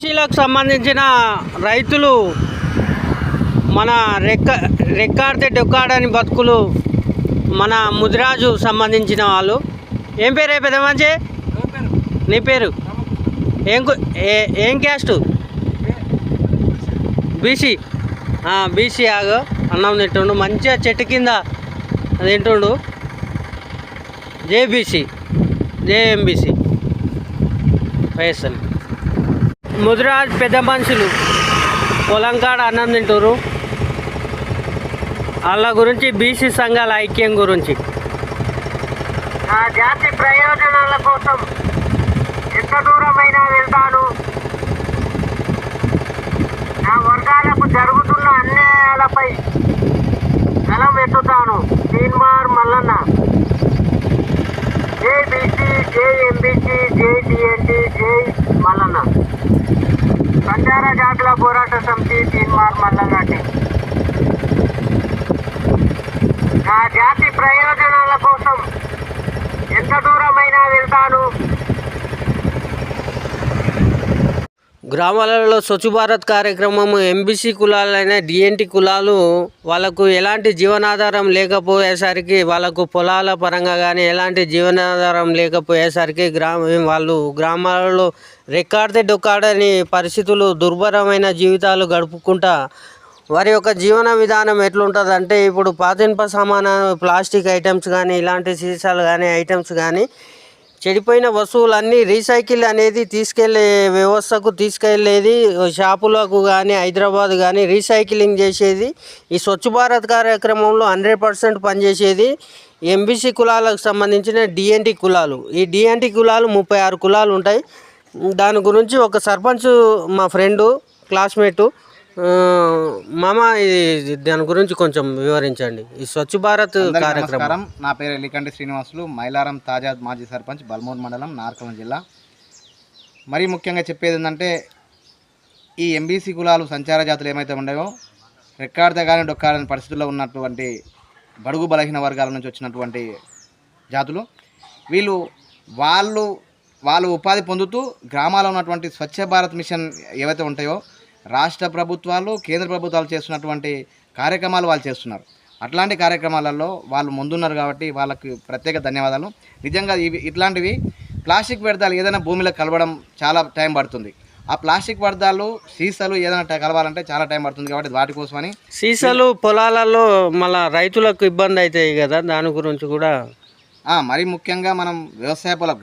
కృషిలకు సంబంధించిన రైతులు మన రెక్క రెక్కాడితే డొక్కాడని బతుకులు మన ముదిరాజు సంబంధించిన వాళ్ళు. ఏం పేరు పెద్ద మంచి? నీ పేరు? ఏం ఏ- ఏం క్యాస్ట్? బీసీ. బీసీ ఆగు. అన్నం తింటుండు. మంచిగా చెట్టు కింద తింటుండు. జేబీసీ జేఎంబీసీ వైఎస్ఎల్ ముదిరాజ్ పెద్ద మనుషులు. పొలం కాడ అన్నం తింటారు వాళ్ళ గురించి బీసీ సంఘాల ఐక్యం గురించి. నా జాతి ప్రయోజనాల కోసం ఎంత దూరమైనా వెళ్తాను. నా వర్గాలకు జరుగుతున్న అన్యాయాలపై బలం ఎత్తుతాను. బీసీ జై ఎంబీసీ జై డిఎన్టీ జై మల్లన్న సంచార జాతుల పోరాట సమితి తీన్మార్ మల్లన్న టీ. నా జాతి ప్రయోజనాల కోసం ఎంత దూరమైనా వెళ్తాను గ్రామాలలో స్వచ్ఛ భారత్ కార్యక్రమం ఎంబీసీ కులాలైన డిఎన్టీ కులాలు వాళ్ళకు ఎలాంటి జీవనాధారం లేకపోయేసరికి వాళ్ళకు పొలాల పరంగా కానీ ఎలాంటి జీవనాధారం లేకపోయేసరికి గ్రామ వాళ్ళు గ్రామాలలో రెక్కాడితే డొక్కాడని పరిస్థితులు దుర్భరమైన జీవితాలు గడుపుకుంటా వారి యొక్క జీవన విధానం ఎట్లుంటుంది అంటే ఇప్పుడు పాతింప సామాను ప్లాస్టిక్ ఐటమ్స్ కానీ ఇలాంటి సీసాలు కానీ ఐటమ్స్ కానీ చెడిపోయిన వస్తువులన్నీ రీసైకిల్ అనేది తీసుకెళ్ళే వ్యవస్థకు తీసుకెళ్ళేది షాపులకు కానీ హైదరాబాద్ కానీ రీసైక్లింగ్ చేసేది. ఈ స్వచ్ఛ భారత్ కార్యక్రమంలో హండ్రెడ్ పర్సెంట్ పనిచేసేది ఎంబీసీ కులాలకు సంబంధించిన డిఎన్టీ కులాలు. ఈ డిఎన్టీ కులాలు ముప్పై ఆరు కులాలు ఉంటాయి. దాని గురించి ఒక సర్పంచ్ మా ఫ్రెండు క్లాస్మేటు మామ ఇది దాని గురించి కొంచెం వివరించండి. ఈ స్వచ్ఛ భారత్ కార్యక్రమం. నా పేరు ఎల్లికంటి శ్రీనివాసులు. మైలారం తాజా మాజీ సర్పంచ్ బల్మూర్ మండలం నార్కలం జిల్లా. మరీ ముఖ్యంగా చెప్పేది ఏంటంటే ఈ ఎంబీసీ కులాలు సంచార జాతులు ఏమైతే ఉన్నాయో రెక్కాడితే కానీ డొక్కాడని పరిస్థితుల్లో ఉన్నటువంటి బడుగు బలహీన వర్గాల నుంచి వచ్చినటువంటి జాతులు. వీళ్ళు వాళ్ళు వాళ్ళు ఉపాధి పొందుతూ గ్రామాల్లో ఉన్నటువంటి స్వచ్ఛ భారత్ మిషన్ ఏవైతే ఉంటాయో రాష్ట్ర ప్రభుత్వాలు కేంద్ర ప్రభుత్వాలు చేస్తున్నటువంటి కార్యక్రమాలు వాళ్ళు చేస్తున్నారు. అట్లాంటి కార్యక్రమాలలో వాళ్ళు ముందున్నారు కాబట్టి వాళ్ళకి ప్రత్యేక ధన్యవాదాలు. నిజంగా ఇవి ఇట్లాంటివి ప్లాస్టిక్ వ్యర్థాలు ఏదైనా భూమిలో కలవడం చాలా టైం పడుతుంది. ఆ ప్లాస్టిక్ వ్యర్థాలు సీసాలు ఏదైనా కలవాలంటే చాలా టైం పడుతుంది కాబట్టి వాటి కోసమని సీసాలు పొలాలలో మళ్ళా రైతులకు ఇబ్బంది అవుతాయి కదా దాని గురించి కూడా. మరీ ముఖ్యంగా మనం వ్యవసాయ పొలం